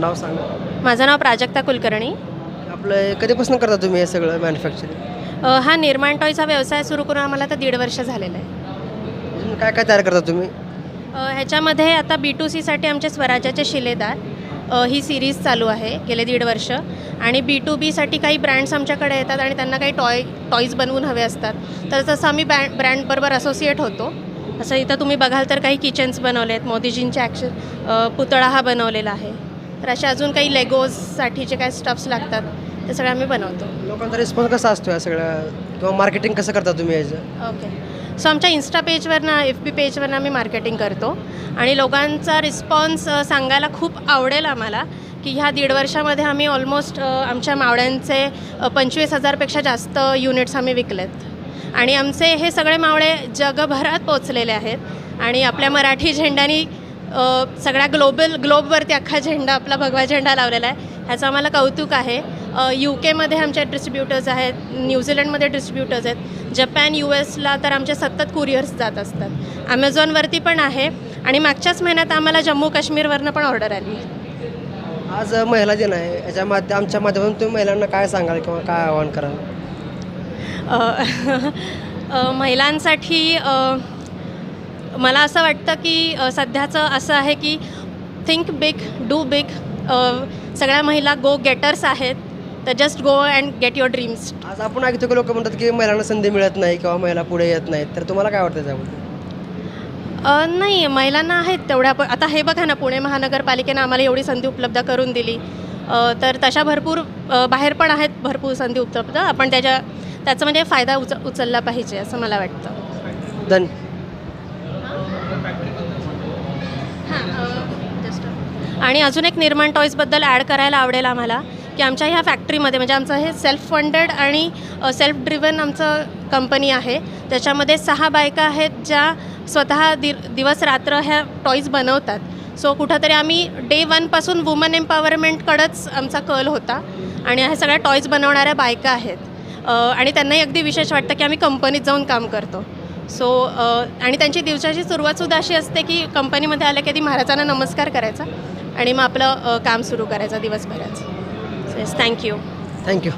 नाव सांगा. माझं नाव प्राजक्ता कुलकर्णी. आपलं कधीपासून करता तुम्ही हे सगळं मॅन्युफॅक्चरिंग अ, हा निर्माण टॉयचा व्यवसाय सुरू करून आम्हाला तर दीड वर्ष झालेलं आहे. काय काय तयार करता तुम्ही? अ, ह्याच्यामध्ये आता बी टू सीसाठी आमचे स्वराज्याचे शिलेदार अ, ही सिरीज चालू आहे गेले दीड वर्ष. आणि बी टू बीसाठी काही ब्रँड्स आमच्याकडे येतात आणि त्यांना काही टॉय टॉईज बनवून हवे असतात. तर तसं आम्ही ब्रँड ब्रँडबरोबर असोसिएट होतो. असं इथं तुम्ही बघाल तर काही किचन्स बनवले आहेत मोदीजींचे ॲक्शन पुतळा हा बनवलेला आहे. तर अशा अजून काही लेगोजसाठी जे काही स्टफ्स लागतात ते सगळे आम्ही बनवतो. लोकांचा रिस्पॉन्स कसा असतो या सगळ्या? किंवा मार्केटिंग कसं करता तुम्ही याचं? ओके सो आमच्या इन्स्टा पेजवरनं एफ बी पेजवरनं आम्ही मार्केटिंग करतो. आणि लोकांचा रिस्पॉन्स अ, सांगायला खूप आवडेल आम्हाला की ह्या दीड वर्षामध्ये आम्ही ऑलमोस्ट आमच्या मावळ्यांचे अ, पंचवीस हजारपेक्षा जास्त युनिट्स आम्ही विकलेत. आणि आमचे हे सगळे मावळे जगभरात पोचलेले आहेत. आणि आपल्या मराठी झेंड्यानी सगळ्या ग्लोबल ग्लोबवरती अख्खा झेंडा आपला भगवा झेंडा लावलेला आहे. ह्याचं आम्हाला कौतुक आहे. यू केमध्ये आमचे डिस्ट्रीब्युटर्स आहेत न्यूझीलंडमध्ये डिस्ट्रीब्युटर्स आहेत जपान यू एसला तर आमचे सतत कुरिअर्स जात असतात. ॲमेझॉनवरती पण आहे आणि मागच्याच महिन्यात आम्हाला जम्मू काश्मीरवरनं पण ऑर्डर आली. आज महिला दिन आहे. याच्या माध्य आमच्या माध्यमातून तुम्ही महिलांना काय सांगाल किंवा काय आवाहन कराल? महिलांसाठी अ, मला असं वाटतं की सध्याचं असं आहे की थिंक बिग डू बिग सगळ्या महिला गो गेटर्स आहेत. तर just go and get your dreams आज आपण ऐकतो की लोक म्हणतात की महिलांना संधी मिळत नाही किंवा महिला पुढे येत नाहीत. तर तुम्हाला काय वाटतं त्याबद्दल नाही महिलांना आहेत तेवढ्या प आता हे बघा ना पुणे महानगरपालिकेनं आम्हाला एवढी संधी उपलब्ध करून दिली. तर तशा भरपूर बाहेर पण आहेत भरपूर संधी उपलब्ध. आपण त्याच्या त्याचा म्हणजे फायदा उच उचलला पाहिजे असं मला वाटतं. धन आणि अजून एक निर्माण टॉईजबद्दल ॲड करायला आवडेल आम्हाला की आमच्या ह्या फॅक्टरीमध्ये म्हणजे आमचं हे सेल्फ फंडेड आणि सेल्फ ड्रिवन आमचं कंपनी आहे. त्याच्यामध्ये सहा बायका आहेत ज्या स्वतः दि दिवस रात्र ह्या टॉईज बनवतात. सो कुठंतरी आम्ही डे वनपासून वुमन एम्पॉवरमेंटकडंच आमचा कल होता आणि ह्या सगळ्या टॉईज बनवणाऱ्या बायका आहेत. आणि त्यांनाही अगदी विशेष वाटतं की आम्ही कंपनीत जाऊन काम करतो. सो आणि त्यांची दिवसाची सुरुवातसुद्धा अशी असते की कंपनीमध्ये आलं की आधी महाराजांना नमस्कार करायचा. आणि मग आपलं काम सुरू करायचं दिवसभराचं. Yes thank you thank you